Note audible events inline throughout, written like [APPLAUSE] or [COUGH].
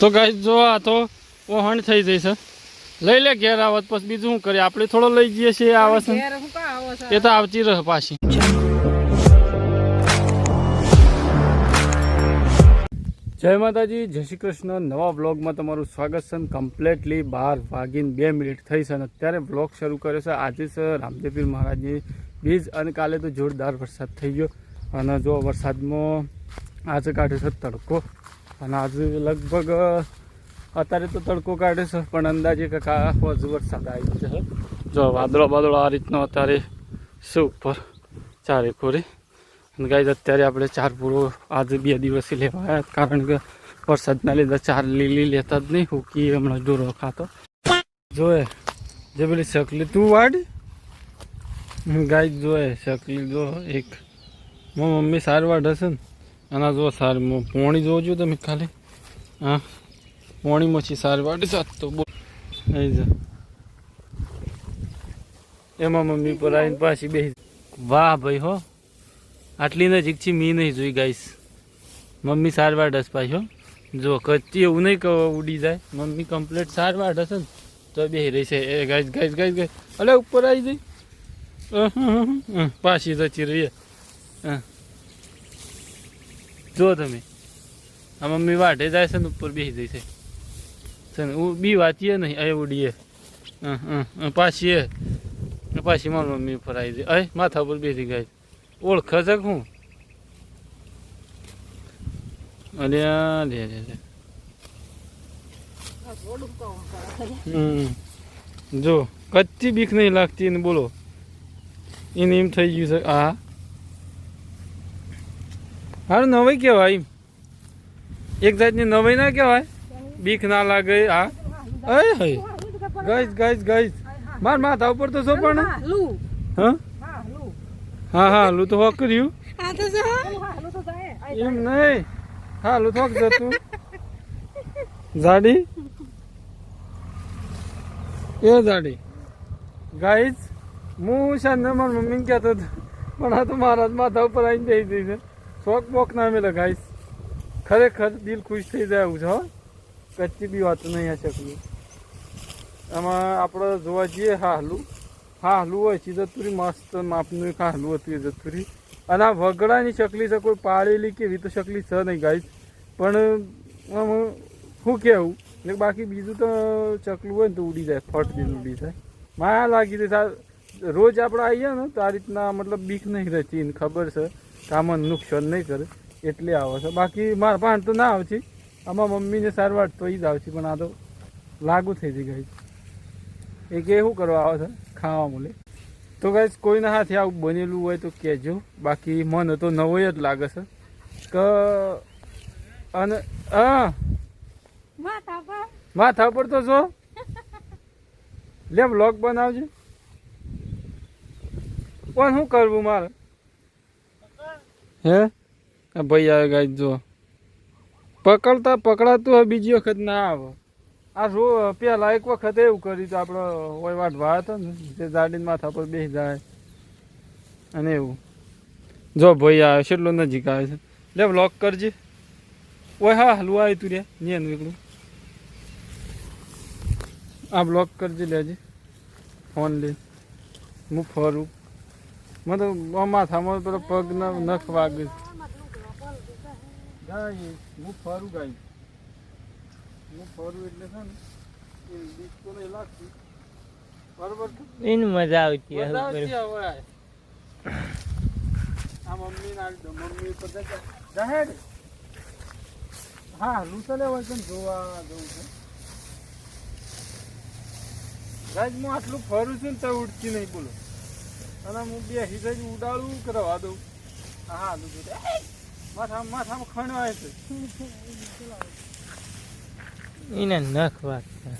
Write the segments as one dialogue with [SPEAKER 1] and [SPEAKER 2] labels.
[SPEAKER 1] તો ગાય જો આ તો ઓહણ થઈ જઈ છે. લઈ લે ઘેર આવત પછી બીજું શું કરીએ? આપણે થોડો લઈ જઈએ છીએ આવો છો? એ તો આવતી રહે પાછી. જય માતાજી જય શ્રી કૃષ્ણ. નવા બ્લોગમાં તમારું સ્વાગત છે. કમ્પ્લેટલી બાર વાગીને બે મિનિટ થઈ છે અને અત્યારે બ્લોગ શરૂ કર્યો છે. આજે છે રામદેવપીર મહારાજની બીજ અને કાલે તો જોરદાર વરસાદ થઈ ગયો. અને જો વરસાદમાં આજે કાઢ્યો છે તડકો. અને આજે લગભગ અત્યારે તો તડકો કાઢે છે, પણ અંદાજે કાકા હજુ વરસાદ આવી છે. જો, વાદળો બાદળો આ રીતનો અત્યારે છે ઉપર, ચારે ખોરી અને ગાય અત્યારે આપણે ચાર પૂરો આજે બે દિવસથી લેવા આવ્યા કારણ કે વરસાદના લીધે ચાર લીલી લેતા જ નહીં, હુકી હમણાં ડોરો ખાતો. જોએ જે પેલી શકલી, તું વાડી. ગાય જોએ શકલી જો એક મમ્મી સાર વાડ હશે ને. આના જો સાર પોણી જોજો તમે ખાલી. હા પોણી મછી સાર વાડ સાત તો અહીં જા. એમાં મમ્મી પર આવીને પાછી બેસી વાહ ભાઈ હો આટલી નજીકથી મી નહીં જોઈ ગાઈસ. મમ્મી સારવાર ડસ પાછો જો કચ્છી એવું નહીં કહો ઉડી જાય. મમ્મી કમ્પ્લીટ સારવાર હશે ને તો બે રહી છે. એ ગાઈશ ગાઈસ ગાઈશ ગાઈશ અલે ઉપર આવી જઈ. હં, હં, હં, પાછી જતી રહીએ. હં. જો તમે. આ મમ્મી વાટે જાય છે ને ઉપર બેસી જાય છે. છે ઉ- બી વાંચીએ નહીં એ ઉડીએ. હં, હં, હં, પાછી પાછી મારી મમ્મી ઉપર આવી જાય. અય માથા ઉપર બેસી ગઈ ઓળખ છે હું? અલ્યા લે લે લે. જો કચ્ચી બીક નહીં લાગતી ને બોલો. એને એમ થઈ ગયું છે. આ હારું નવાઈ કહેવાય એક જાતની નવાઈ ના કહેવાય. બીક ના લાગે હા. અય હય. ગઈશ ગઈશ ગઈશ માર માથા ઉપર તો શું પણ
[SPEAKER 2] હા,
[SPEAKER 1] હા?
[SPEAKER 2] હા, લુ.
[SPEAKER 1] હા હા તો હોક કર્યું
[SPEAKER 2] હા, હા,
[SPEAKER 1] એમ નહીં હા લું થોક જતું. જાડી. એ જાડી. ગાઈઝ હું શાંત મારી મમ્મીને કહેતો હતો પણ આ તો મારા માથા ઉપર આવીને બેસી દઈ છે. શોખ બોક ના મેલે ગાઈઝ ખરેખર દિલ ખુશ થઈ જાય એવું છે, હો. કચ્છી બી વાત નહીં આ શકલી આમાં આપણે જોવા જઈએ હાહલું. હાહલું હોય છે જતુરી મસ્ત માપનું એક હાહલું હતું એ જતુરી અને આ વગડાની ચકલી છે, કોઈ પાળેલી કે એવી તો ચકલી છે નહીં ગાઈસ પણ શું કહેવું ને બાકી બીજું તો ચકલું હોય ને તો ઉડી જાય, ફટ દિન ઉડી જાય. માયા લાગી દે રોજ આપણે આવીએ ને તો આ રીતના મતલબ બીક નહીં રહેતી એને ખબર છે. કે આમાં નુકસાન નહીં કરે એટલે આવે છે. બાકી મારા પાન તો ના આવશે આમાં મમ્મીને સારવાર તો એ જ આવશે પણ આ તો લાગુ થઈ જઈ ગઈ એ કે શું કરવા આવે છે? ખાવા મળે. તો ગાઈસ કોઈના હાથે આવું બનેલું હોય તો કહેજો. બાકી મને તો નવો જ લાગે છે. કે અને હા.
[SPEAKER 2] માથા પર.
[SPEAKER 1] તો જો. [LAUGHS] લે બ્લોગ બનાવજે. પણ શું કરવું મારે? હે? ભાઈ આવે ગાય જો. પકડતા પકડાતું હવે બીજી વખત ના આવે. આ શું પેલા એક વખત એવું કર્યું તો આપણે હોય વાટવા હતો ને તે ગાડીને માથા પર બેસી જાય. અને એવું. જો ભાઈ આવે કેટલો નજીક આવે છે. લે બ્લોક કરજે. ઓય હા હલવા આવ્યું તું રે. નિયન નીકળું આ બ્લોક કરજે, લેજે. ફોન લે. હું ફરું. મને તો માથામાં પેલો પગ ના નખ વાગે. છે. ગાય હું ફરું ગાય. હું ફરું એટલે છે ને એ બીક તો નહીં લાગતી. બરોબર છે?
[SPEAKER 3] મજા આવતી
[SPEAKER 1] મજા આવતી હવે આ. મમ્મી ના મમ્મી પર જા- જા હા લૂસલે લેવા છે ને જોવા જવું છે. ગાય હું આટલું ફરું છું ને તો ઉડતી નહીં બોલો. અને હું બે હિસાબ ઉડાડું કરવા દઉં? હા માથા માથામાં ખણવાય છે.
[SPEAKER 3] એને નખ વાગતા.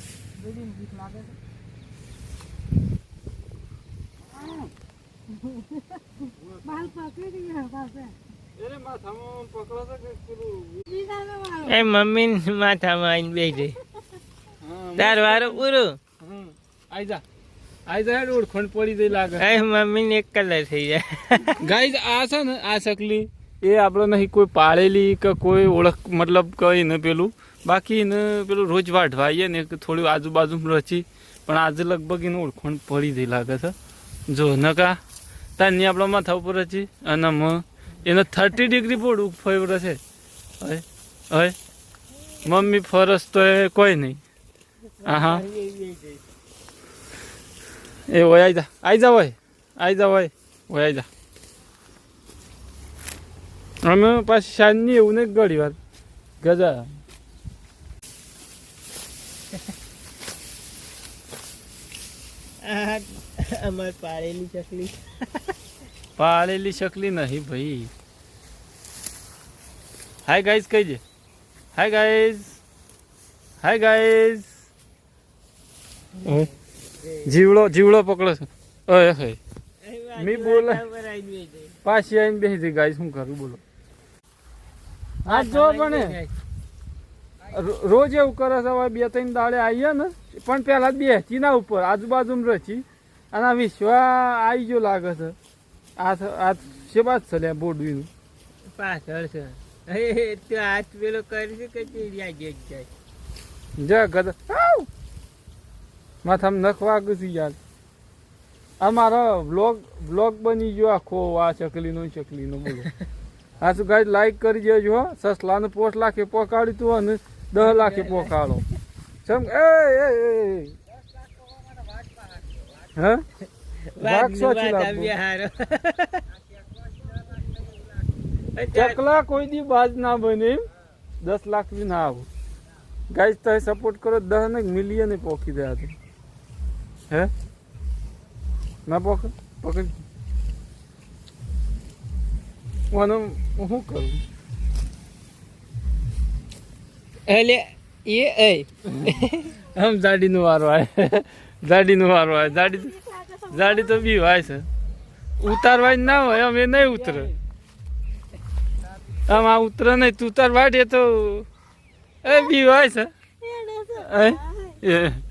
[SPEAKER 3] એ મમ્મી માથામાં આવીને બેસી તાર વારો પૂરો.
[SPEAKER 1] હમ. આઈ જા. આઈ જા હેડ ઓળખણ પડી જઈ લાગે.
[SPEAKER 3] એ મમ્મીને એક કલર થઈ જાય.
[SPEAKER 1] ગાઈઝ આ છે ને આ ચકલી એ આપણે નહીં કોઈ પાળેલી કે કોઈ ઓળખ મતલબ કઈ ને પેલું બાકી એને પેલું રોજ વાઢવા ને થોડું આજુબાજુમાં રચી પણ આજે લગભગ એને ઓળખણ પડી દઈ લાગે છે. જો નકા તારની આપણા માથા ઉપર હતી અને એને થર્ટી ડિગ્રી પર ફેવર છે હવે હવે મમ્મી ફરસ તો એ કોઈ નહીં. હા હા એ હોય આઈ જા આઈ જા હોય આઈ જા હોય હોય આઈ જા અમે પાછી શાનની એવું નહીં ઘડી વાર ગજા
[SPEAKER 3] આ અમાર પાડેલી ચકલી
[SPEAKER 1] પાળેલી શકલી નહીં ભાઈ હાય જીવડો જીવડો પકડો છે. ઓય મી બોલે. પાછી આવીને બેસી જઈ ગાઈઝ શું કરું? બોલો. આ જો પણ રોજ એવું કરે છે હવે બે ત્રણ દાડે આવીએ ને પણ પહેલા બેસી ના ઉપર. આજુબાજુમાં રચી અને વિશ્વા આવી ગયો લાગે છે. આ આ છે બાદ છે લે બોડવીનું?
[SPEAKER 3] પાછળ છે. એ તો હાથ પેલો કરી કે જ જાય.
[SPEAKER 1] જા ગધ. આવ! માથામાં નખ ઘસી ગયા આ મારો બ્લોગ બ્લોગ બની ગયો આખો. આ ચકલીનો ને ચકલીનો બોલો. આ શું ગાઈડ લાઈક કરી દેજો હો. સસલાને પોસ્ટ લાખે પોકાડી તું અને દસ લાખે [LAUGHS] પોકાડો. સમ એ એ હે. [LAUGHS] ચકલા કોઈ દી બાજ ના બને દસ લાખ બી ના આવું. ગાય તમે સપોર્ટ કરો દસ ને મિલિયન પોકી દે આજે હે ના પોક પકડ ઓનો શું કરું
[SPEAKER 3] એટલે એ એ
[SPEAKER 1] આમ જાડીનું વારો આવે જાડીનું વારો આવે જાડી જાડી તો બી હોય છે ઉતારવાય ના હોય એ નહીં ઉતરે આમ આ ઉતરે નહીં તું ઉતાર વાટે તો એ બી હોય છે એ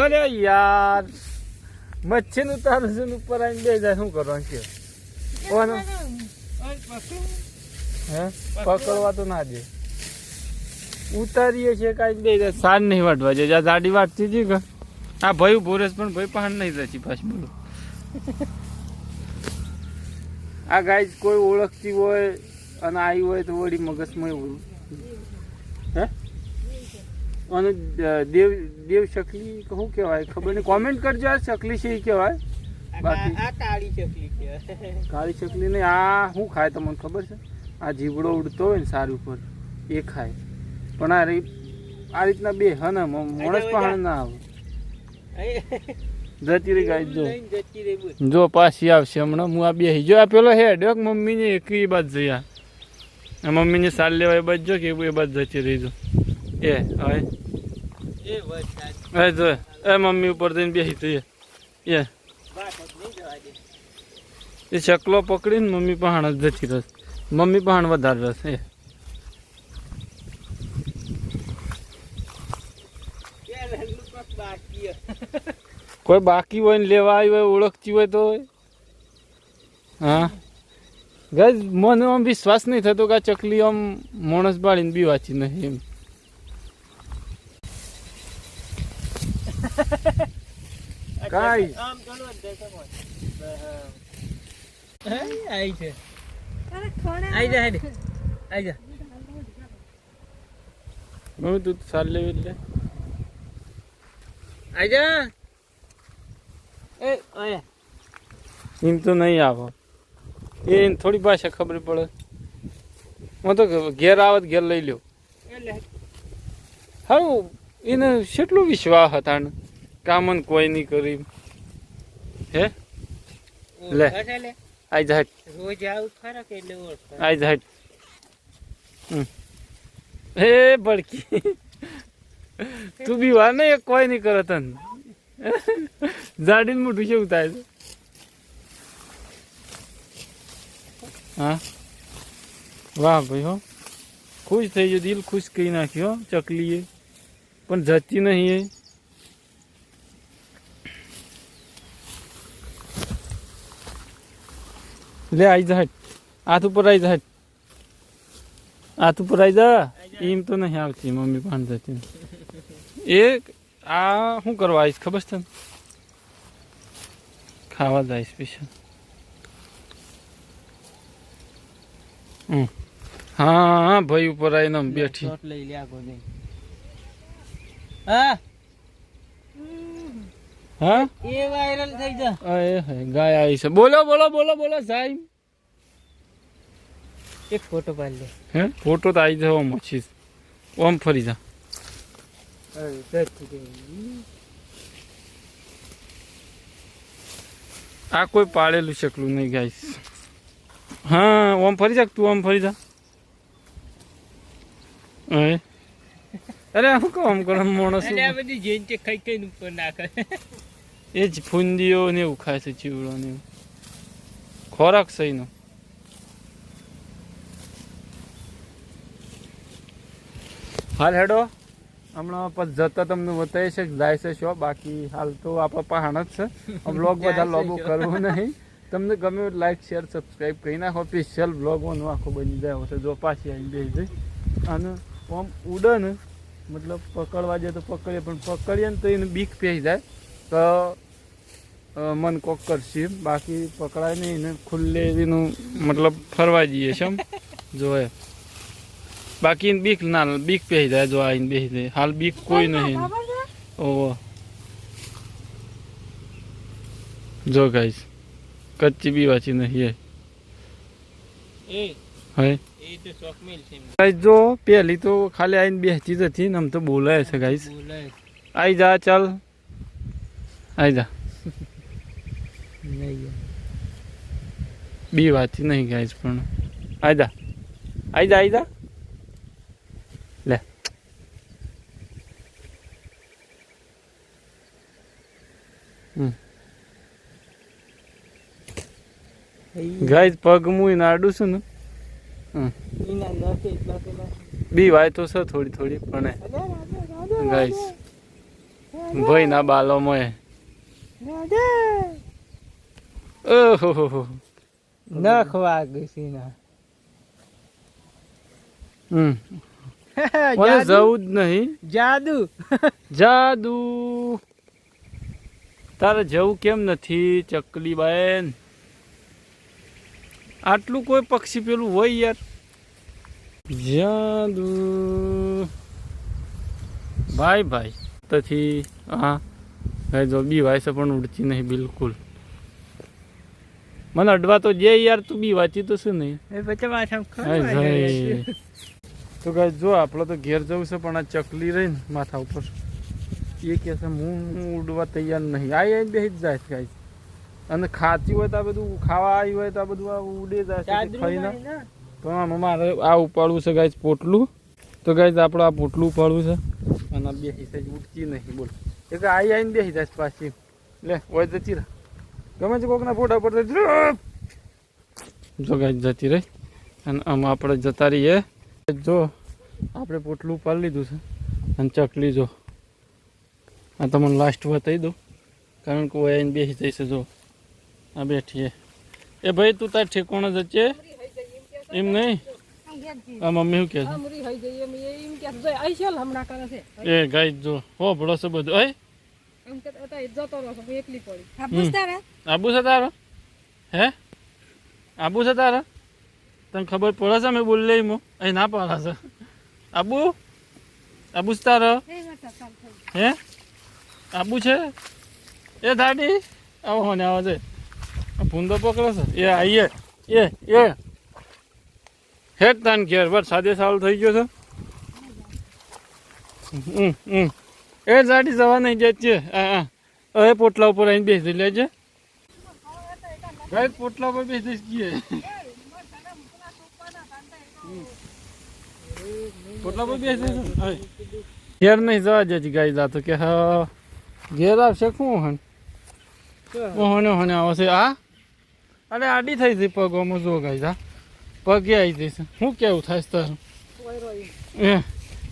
[SPEAKER 1] અરે યાર. મચ્છી નું તારું ઉપર આવીને બે જાય, શું કરવાનું કે? પકડવા તો ના દે. ઉતારીએ છે કાંઈ બે જાય, સાર નહીં વાટવા જાય. ગાડી વાટતી હતી કે, આ ભાઈ ઊભો રહેશે પણ ભાઈ પહાડ નહીં રહેતી પાછી બોલો. આ ગાય કોઈ ઓળખતી હોય અને આવી હોય તો વળી મગજમાં એવું અને દેવ દેવ શકલી શું કહેવાય? ખબર નહીં. કોમેન્ટ કરજો આ શકલી છે એ કહેવાય. બાકી-
[SPEAKER 3] આ કાળી ચકલી કહેવાય. [LAUGHS]
[SPEAKER 1] કાળી શકલી નહીં આ શું ખાય તમને ખબર છે? આ જીવડો ઉડતો હોય ને સારું ઉપર એ ખાય. પણ આ રી આ રીતના બે હે ને માણસ પણ ના આવે. જતી રહી ગાય જો. જો પાછી આવશે હમણાં હું આ બે જો આ પેલો હે ડોક મમ્મીને એક એ બાદ જઈ આ. આ મમ્મીને સાલ લેવા એ બાદ જો કે એ બાદ જતી રહી જો. એ હવે.
[SPEAKER 3] એ
[SPEAKER 1] જો, એ મમ્મી ઉપર જઈને બેસી તો એ. એ. ચકલો પકડીને મમ્મી પહાણ જ જતી રસ મમ્મી પહાણ વધારે રસ એ. કોઈ બાકી હોય ને લેવા આવી હોય, ઓળખતી હોય તો હા. ગજ, મને આમ વિશ્વાસ નહીં થતો કે આ ચકલી આમ માણસ બાળીને બી વાંચી નહીં એમ. [LAUGHS] કાંઈ.
[SPEAKER 3] આમ ચાલો જ દેખો હે, આઈ છે.
[SPEAKER 2] અરે ખોણે
[SPEAKER 3] આઈ જા હેડ આઈ જા.
[SPEAKER 1] મમ્મી તું સાલ લેવી એટલે.
[SPEAKER 3] આઈ જા. એ ઓય
[SPEAKER 1] એમ તો નહીં આવો. એ થોડી ભાષા ખબર પડે. હું તો ઘેર આવત ઘેર લઈ લ્યો.
[SPEAKER 3] હા
[SPEAKER 1] હારું એને કેટલો વિશ્વાસ હતા ને? કામન કોઈ નહીં કરી. હે? લે. આઈ જાય.
[SPEAKER 3] રોજ આવું ખરા કે એટલે ઓળખે
[SPEAKER 1] આઈ હમ. હે બળકી. તું બી વાર ને કોઈ નહીં કરે તન. જાડીને મોટું કેવું થાય છે? હા? વાહ ભાઈ હો. ખુશ થઈ ગયો દિલ ખુશ કરી નાખ્યો ચકલીએ. પણ જતી નહીં એ. લે આઈ જા હાથ ઉપર આઈ જા હાથ ઉપર આઈ જા. એમ તો નહીં આવતી મમ્મી પણ જતી. એ આ શું કરવા આવીશ ખબર છે તને? ખાવા જાય સ્પેશિયલ હમ. હા હા ભાઈ ઉપર આવીને બેઠી.
[SPEAKER 3] લઈ લે આગો નહીં હા.
[SPEAKER 1] હા?
[SPEAKER 3] એ વાયરલ થઈ જા.
[SPEAKER 1] અરે ગાય આવી છે. બોલો બોલો બોલો બોલો સાહેબ.
[SPEAKER 3] એક ફોટો પાડી લે.
[SPEAKER 1] હે? ફોટો તો આવી જવા મચી. ઓમ ફરી જા. આ કોઈ પાડેલું શકલું નહીં ગાઈસ. હા ઓમ ફરી જા તું ઓમ ફરી જા? અરે. અરે હું કામ કરો માણસ?
[SPEAKER 3] આ બધી જેન છે ખાઈ ખાઈને ઉપર નાખે.
[SPEAKER 1] એ જ ફૂંદીઓ ને એવું ખાય છે ચીવડો ને એવું. ખોરાક સહીનો. હાલ હેડો. હમણાં પછી જતા તમને બતાવી છે જાય છે શો બાકી હાલ તો આપણે પહાણ જ છે. બ્લોગ [LAUGHS] બધા લોગો કરવું નહીં. તમને ગમે લાઈક શેર સબસ્ક્રાઈબ કરી નાખો. સ્પેશિયલ બ્લોગ આખું આખો બની જાય હશે જો પાછી આવી બેસી જાય. અને ઓમ ઉડે ને મતલબ પકડવા જાય તો પકડીએ પણ પકડીએ ને તો એને બીક પહેરી જાય. તો મન કોક કરશે. બાકી પકડાય નહીં ને ખુલ્લે એનું મતલબ ફરવા જઈએ છે એમ. જોએ બાકી એને બીક ના બીક પહેરી જાય જો આઈને બેસી જાય. હાલ બીક કોઈ નહીં. ઓહો. જો ગાઈસ કચ્ચી બી વાંચી નહીં
[SPEAKER 3] એ.
[SPEAKER 1] હે? ગાઈસ જો પહેલી તો ખાલી આઈને બેસતી જ હતી ને આમ તો બોલાય છે ગાઈસ. આઈ જા ચાલ. આઈ જા. બી વાંચી નહીં ગાઈસ પણ. આઈ જા. આઈ જા આઈ જા. લે. ગાઈસ પગ મુઈ નાડું છું ને
[SPEAKER 3] એના નાખે એટલા પેલા
[SPEAKER 1] બી વાય તો છે થોડી થોડી પણ ગાઈસ ભાઈ ના બાલો મોય. ઓહો
[SPEAKER 3] નખ વાગે ના.
[SPEAKER 1] હમ. [LAUGHS] મને જવું જ નહીં.
[SPEAKER 3] જાદુ? [LAUGHS]
[SPEAKER 1] જાદુ. તારે જવું કેમ નથી ચકલી બેન આટલું કોઈ પક્ષી પેલું હોય યાર. જાદુ. ભાઈ ભાઈ. તેથી હા. ભાઈ જો બી વાય છે પણ ઉડતી નહીં બિલકુલ. મને અડવા તો જે યાર તું બી વાંચી તો શું નહીં. તો ગાય જો આપણે તો ઘેર જવું છે પણ આ ચકલી રહી ને માથા ઉપર. એ કહે છે હું ઉડવા તૈયાર નહીં. આ બે જ જાય ગાય અને ખાતી હોય તો આ બધું ખાવા આવી હોય તો આ બધું આ ઉડે જાય ખાઈને. તો આમાં મારે આ ઉપાડવું છે ગાય પોટલું. તો ગાય આપણે આ પોટલું ઉપાડવું છે. અને આ બેસી છે ઉડતી નહીં બોલ. એક આઈ આવીને બેસી જાય પાછી. લે હોય જતી રહે ગમે છે કોકના ફોટા પર જો ગાય જતી રહી. અને આમાં આપણે જતા રહીએ. જો આપણે પોટલું પાડી લીધું છે. અને ચકલી જો. આ તમને લાસ્ટ બતાવી દઉં. કારણ કે ઓયા બેસી જઈશે જો. આ બેઠીએ એ ભાઈ, તું તાર ઠેકોણ જ છે? એમ નહીં? આ મમ્મી શું
[SPEAKER 2] ગઈ કે
[SPEAKER 1] એ ગાય જો હો, ભળો છે બધું. અય. આબુ છે તારો? હે? આબુ છે તારો? તને ખબર પડે છે મેં બોલી લઈ અહીં ના પડે છે. આબુ? આબુ છે હે? આબુ છે? એ દાડી? આવો ને આવો છે. ભૂંદો પકડે છે? એ આઈએ એ એ હેક તાન ઘેર, બસ સાદે સાલ થઈ ગયો છે. એ જાડી જવા નહીં જાય છે હા હા એ પોટલા ઉપર આવીને બેસી લેજે. ગાય પોટલા ઉપર બેસી જઈએ પોટલા પર બેસી ઘેર નહીં જવા જતી ગાય જાતો કે હા. ઘેર આવશે શું હન? ઓહને ઓહને આવશે. આ અરે આડી થઈ જઈ પગોમાં જો ગાઈ જા પગે આવી જઈશ. શું કેવું થાય તારું? એ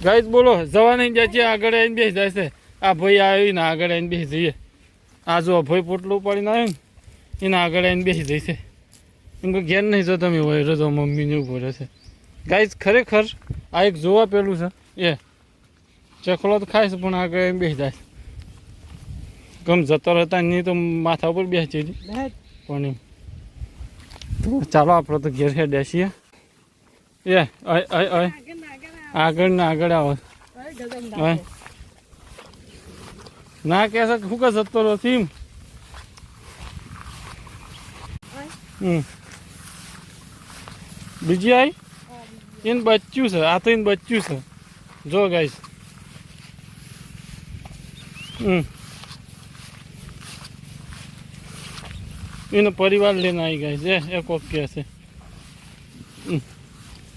[SPEAKER 1] ગાય બોલો જવા નહીં જાય આગળ આવીને બેસી જાય છે. આ ભાઈ આવીને આગળ આવીને બેસી જઈએ. આ જો ભાઈ પોટલું ઉપાડીને આવ્યો ને એના આગળ આવીને બેસી જઈશે એમ કે ઘેર નહીં જો તમે હોય રજો મમ્મીને ઊભો રહેશે ગાઈઝ ખરેખર આ એક જોવા પેલું છે. એ ચકલો તો ખાય છે પણ આગળ એમ બેસી જાય ગમ જતો રહેતા નહીં તો માથા ઉપર બેસી હતી પણ એમ. ચાલો આપણે તો ઘેર ઘેર બેસીએ. એ આગળ ને આગળ આવો. ના કે છે શું કે જતો હમ. બીજી આવી એને બચ્યું છે. આ તો એને બચ્યું છે. જો ગાઈશ હમ. એનો પરિવાર લઈને આવી ગયા છે એ કોક કે છે.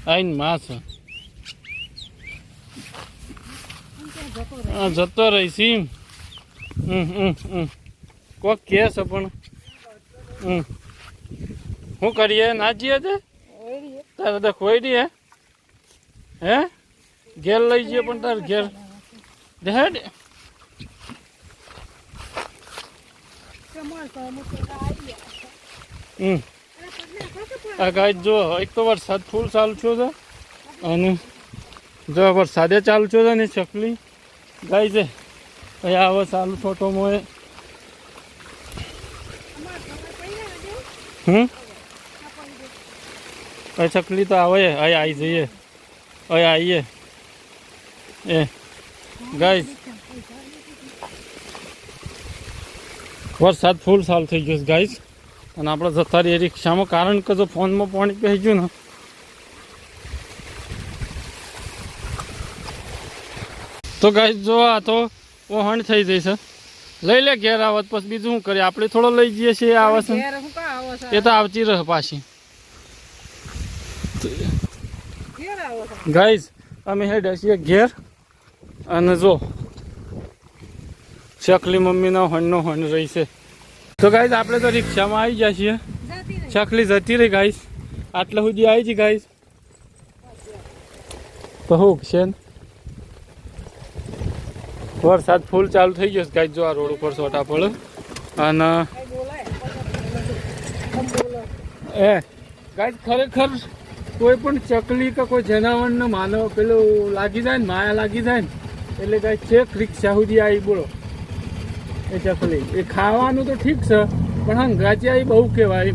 [SPEAKER 1] આઈને માં છે. આ જતો રહીશી હમ કોક કે છે પણ. શું કરીએ? નાચીએ છે? તારે તો કોઈ દે હે? હે? ઘેર લઈ જઈએ પણ તારે ઘેર. દેડ હમ. આ ગાય જો એક તો વરસાદ ફૂલ ચાલુ થયો છે અને જો વરસાદે ચાલુ થયો છે ને ચકલી. ગાય છે. અહીં આવે ચાલુ ફોટો મોએ. હમ? ચકલી તો આવે. અહીં આવી જઈએ. અહીં આવીએ એ. ગાઈસ વરસાદ ફૂલ સાલ થઈ ગયો છે ગાઈસ અને આપણે જતા રહીએ રિક્ષામાં કારણ કે જો ફોનમાં પાણી કહી ગયું ને. તો ગાઈસ જો આ તો વહાણ થઈ જશે લઈ લે ઘેર આવત પછી બીજું શું કરીએ? આપણે થોડો લઈ જઈએ છીએ આવે છે?
[SPEAKER 2] છો
[SPEAKER 1] એ તો આવતી રહે પાછી.
[SPEAKER 2] ગાઈસ છો?
[SPEAKER 1] અમે હેડ છીએ ઘેર. અને જો ચકલી મમ્મીનો હણનો હણ રહી છે. તો ગાઈસ આપણે તો રિક્ષામાં આવી જાય છીએ. ચકલી જતી રહી ગાઈઝ આટલે સુધી આવી છે ગાઈઝ તો હું છે? વરસાદ ફૂલ ચાલુ થઈ ગયો ગાઈસ જો આ રોડ ઉપર સોટા પડે. અને એ ગાઈસ ખરેખર કોઈ પણ ચકલી કે કોઈ જનાવરને માનવ પેલું લાગી જાય ને માયા લાગી જાય ને એટલે ગાઈસ ચેક રિક્ષા સુધી આવી બોલો. એ ચકલી એ ખાવાનું તો ઠીક છે, પણ હંગાચિયા ગાચી આવી બહુ કહેવાય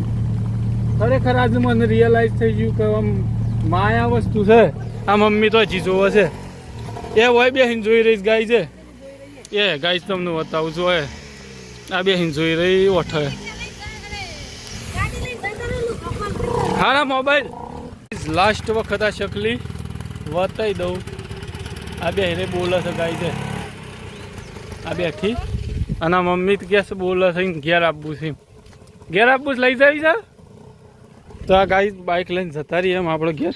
[SPEAKER 1] ખરેખર આજે મને રિયલાઇઝ થઈ ગયું કે આમ માયા વસ્તુ છે. આ મમ્મી તો હજી જોવે છે. એ હોય બે જોઈ રહી ગાય છે. એ, ગાય તમને બતાવું છું હોય આ બે જોઈ રહી, ઓઠે હારા મોબાઈલ. લાસ્ટ વખત આ શકલી, વતાઈ દઉં. આ બે હેરે બોલે છે, ગાય છે. આ બેઠી. અને મમ્મી તો કે બોલો બોલે છે. ને ઘેર આપવું છે ઘેર આપવું લઈ જાય છે તો આ ગાય બાઇક લઈને જતા રહીએ એમ, આપણે ઘેર.